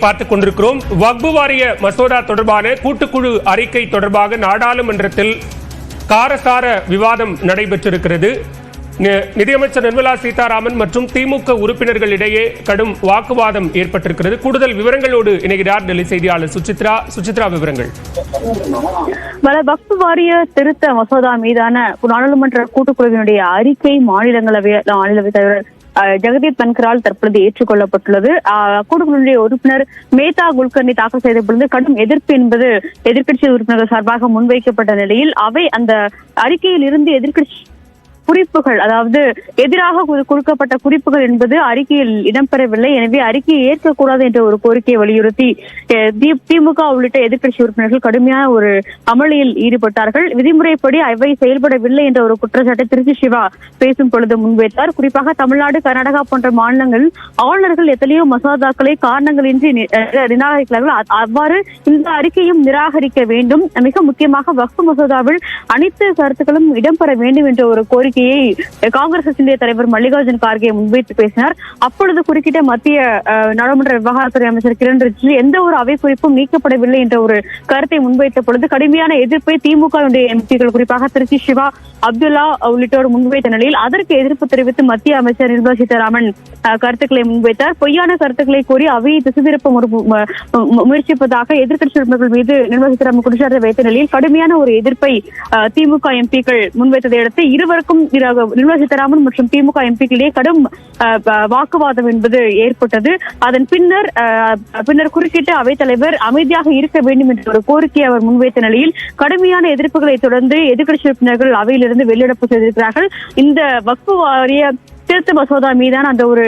பார்த்துக் கொண்டிருக்கிறோம் வக்பு வாரிய மசோதா தொடர்பான கூட்டுக்குழு அறிக்கை தொடர்பாக நாடாளுமன்றத்தில் காரசார விவாதம் நடைபெற்றிருக்கிறது. நிதியமைச்சர் நிர்மலா சீதாராமன் மற்றும் திமுக உறுப்பினர்களிடையே கடும் வாக்குவாதம் ஏற்பட்டிருக்கிறது. கூடுதல் விவரங்களோடு இணைகிறார் டெல்லி செய்தியாளர் சுசித்ரா. சுசித்ரா விவரங்கள். பல வக்ஃபு வாரிய திருத்த மசோதா மீதான நாடாளுமன்ற கூட்டுக்குழுவினுடைய அறிக்கை மாநிலங்களவை மாநிலவை தலைவர் ஜெகதீப் தன்கரால் தற்பொழுது ஏற்றுக்கொள்ளப்பட்டுள்ளது. அஹ், உறுப்பினர் மேதா குல்கர்னி தாக்கல் செய்த பொழுது கடும் எதிர்ப்பு என்பது எதிர்க்கட்சி உறுப்பினர்கள் சார்பாக முன்வைக்கப்பட்ட நிலையில் அவை அந்த அறிக்கையில் இருந்து எதிர்க்கட்சி குறிப்புகள் அதாவது எதிராக கொடுக்கப்பட்ட குறிப்புகள் என்பது அறிக்கையில் இடம்பெறவில்லை. எனவே அறிக்கையை ஏற்கக்கூடாது என்ற ஒரு கோரிக்கையை வலியுறுத்தி திமுக உள்ளிட்ட எதிர்க்கட்சி உறுப்பினர்கள் கடுமையான ஒரு அமளியில் ஈடுபட்டார்கள். விதிமுறைப்படி அவை செயல்படவில்லை என்ற ஒரு குற்றச்சாட்டை திருச்சி சிவா பேசும் பொழுது முன்வைத்தார். குறிப்பாக தமிழ்நாடு கர்நாடகா போன்ற மாநிலங்களில் ஆளுநர்கள் எத்தனையோ மசோதாக்களை காரணங்களின்றி நிராகரிக்கிறார்கள். அவ்வாறு இந்த அறிக்கையும் நிராகரிக்க வேண்டும். மிக முக்கியமாக வக்ஃபு மசோதாவில் அனைத்து கருத்துக்களும் இடம்பெற வேண்டும் என்ற ஒரு கோரிக்கை கோரிக்கையை காங்கிரஸ் கட்சியினுடைய தலைவர் மல்லிகார்ஜுன் கார்கே முன்வைத்து பேசினார். அப்பொழுது குறுக்கிட்ட மத்திய நாடாளுமன்ற விவகாரத்துறை அமைச்சர் கிரண் ரிஜிஜு எந்த ஒரு அவை குறிப்பும் நீக்கப்படவில்லை என்ற ஒரு கருத்தை முன்வைத்த பொழுது கடுமையான எதிர்ப்பை திமுக எம்பிக்கள் குறிப்பாக திருச்சி சிவா அப்துல்லா உள்ளிட்டோர் முன்வைத்த நிலையில் அதற்கு எதிர்ப்பு தெரிவித்து மத்திய அமைச்சர் நிர்மலா சீதாராமன் கருத்துக்களை முன்வைத்தார். பொய்யான கருத்துக்களை கூறி அவையை திசை திருப்ப முயற்சிப்பதாக எதிர்க்கட்சி உறுப்பினர்கள் மீது நிர்மலா சீதாராமன் குற்றச்சாட்டை வைத்த நிலையில் கடுமையான ஒரு எதிர்ப்பை திமுக எம்பிக்கள் முன்வைத்ததை அடுத்து இருவருக்கும் நிர்மலா சீதாராமன் மற்றும் திமுக எம்பிக்களிடையே கடும் அஹ், வாக்குவாதம் என்பது ஏற்பட்டது. அதன் பின்னர் அஹ், பின்னர் குறுக்கிட்டு அவைத்தலைவர் அமைதியாக இருக்க வேண்டும் என்ற ஒரு கோரிக்கையை அவர் முன்வைத்த நிலையில் கடுமையான எதிர்ப்புகளை தொடர்ந்து எதிர்க்கட்சி உறுப்பினர்கள் அவையிலிருந்து வெளிநடப்பு செய்திருக்கிறார்கள். இந்த வக்ஃபு வாரிய திருத்த மசோதா மீதான அந்த ஒரு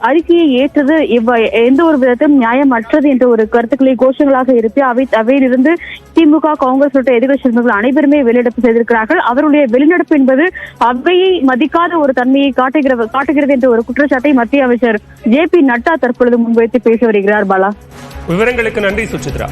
அறிக்கையை ஏற்றது இவ்வ- எந்த ஒரு விதத்திலும் நியாயமற்றது என்ற ஒரு கருத்துக்களை கோஷங்களாக இருப்பி அவை அவையிலிருந்து திமுக காங்கிரஸ் உள்ளிட்ட எதிர்கட்சி உறுப்பினர்கள் அனைவருமே வெளிநடப்பு செய்திருக்கிறார்கள். அவருடைய வெளிநடப்பு என்பது அவையை மதிக்காத ஒரு தன்மையை காட்டுகிறது காட்டுகிறது என்ற ஒரு குற்றச்சாட்டை மத்திய அமைச்சர் ஜே பி நட்டா தற்பொழுது முன்வைத்து பேசி வருகிறார் பாலா. விவரங்களுக்கு நன்றி சுச்சித்ரா